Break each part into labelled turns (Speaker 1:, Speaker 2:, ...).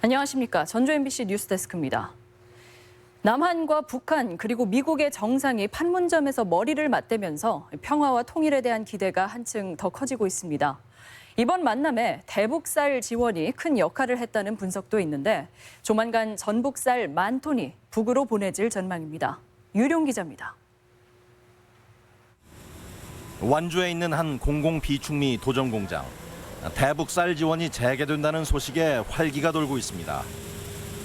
Speaker 1: 안녕하십니까. 전주 MBC 뉴스데스크입니다. 남한과 북한 그리고 미국의 정상이 판문점에서 머리를 맞대면서 평화와 통일에 대한 기대가 한층 더 커지고 있습니다. 이번 만남에 대북살 지원이 큰 역할을 했다는 분석도 있는데 조만간 전북살 만 톤이 북으로 보내질 전망입니다. 유룡 기자입니다.
Speaker 2: 완주에 있는 한 공공 비축미 도전 공장. 대북 쌀 지원이 재개된다는 소식에 활기가 돌고 있습니다.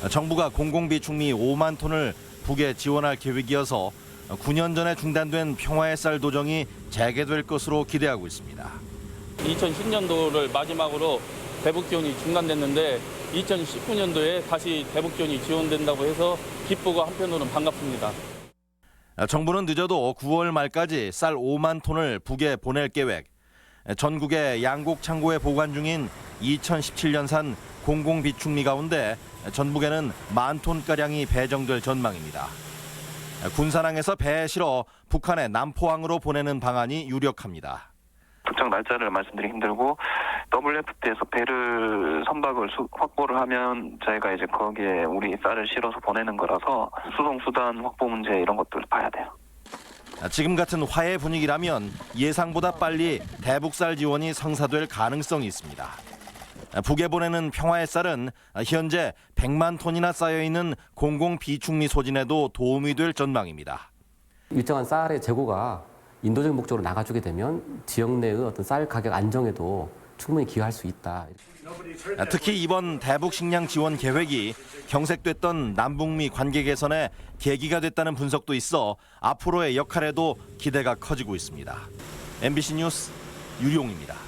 Speaker 2: 정부가 공공 비축미 5만 톤을 북에 지원할 계획이어서 9년 전에 중단된 평화의 쌀 도정이 재개될 것으로 기대하고 있습니다.
Speaker 3: 2010년도를 마지막으로 대북 지원이 중단됐는데 2019년도에 다시 대북 지원이 지원된다고 해서 기쁘고 한편으로는 반갑습니다.
Speaker 2: 정부는 늦어도 9월 말까지 쌀 5만 톤을 북에 보낼 계획. 전국의 양곡 창고에 보관 중인 2017년산 공공 비축미 가운데 전북에는 만 톤가량이 배정될 전망입니다. 군사랑에서 배에 실어 북한의 남포항으로 보내는 방안이 유력합니다.
Speaker 4: 특정 날짜를 말씀드리기 힘들고 WFT에서 배를 선박을 수- 확보를 하면 저희가 이제 거기에 우리 쌀을 실어서 보내는 거라서 수송 수단 확보 문제 이런 것들을 봐야 돼요.
Speaker 2: 지금 같은 화해 분위기라면 예상보다 빨리 대북쌀 지원이 성사될 가능성이 있습니다. 북에 보내는 평화의 쌀은 현재 100만 톤이나 쌓여 있는 공공 비축미 소진에도 도움이 될 전망입니다.
Speaker 5: 일정한 쌀의 재고가 인도적 목적으로 나가주게 되면 지역 내의 어떤 쌀 가격 안정에도 충분히 기여할 수 있다.
Speaker 2: 특히 이번 대북 식량 지원 계획이 경색됐던 남북미 관계 개선에 계기가 됐다는 분석도 있어 앞으로의 역할에도 기대가 커지고 있습니다. MBC 뉴스 유룡입니다.